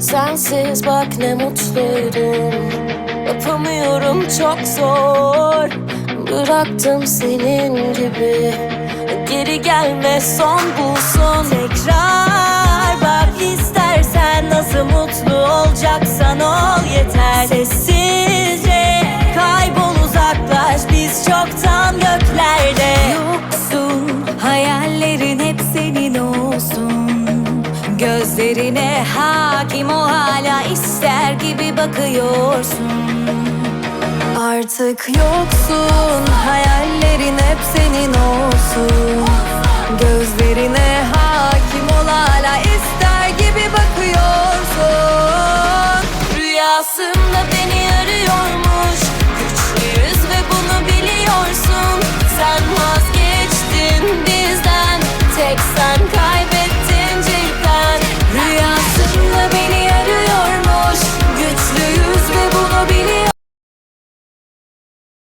Sensiz bak ne mutluydum Yapamıyorum çok zor. Bıraktım senin gibi. Geri gelme son bulsun. Tekrar bak istersen Nasıl mutlu olacaksan ol yeter. Sessizce kaybol uzaklaş. Biz çoktan göklerde Gözlerine hakim o hala ister gibi bakıyorsun. Artık yoksun hayallerin hep senin olsun. Gözlerine hakim ol hala ister gibi bakıyorsun. Rüyasın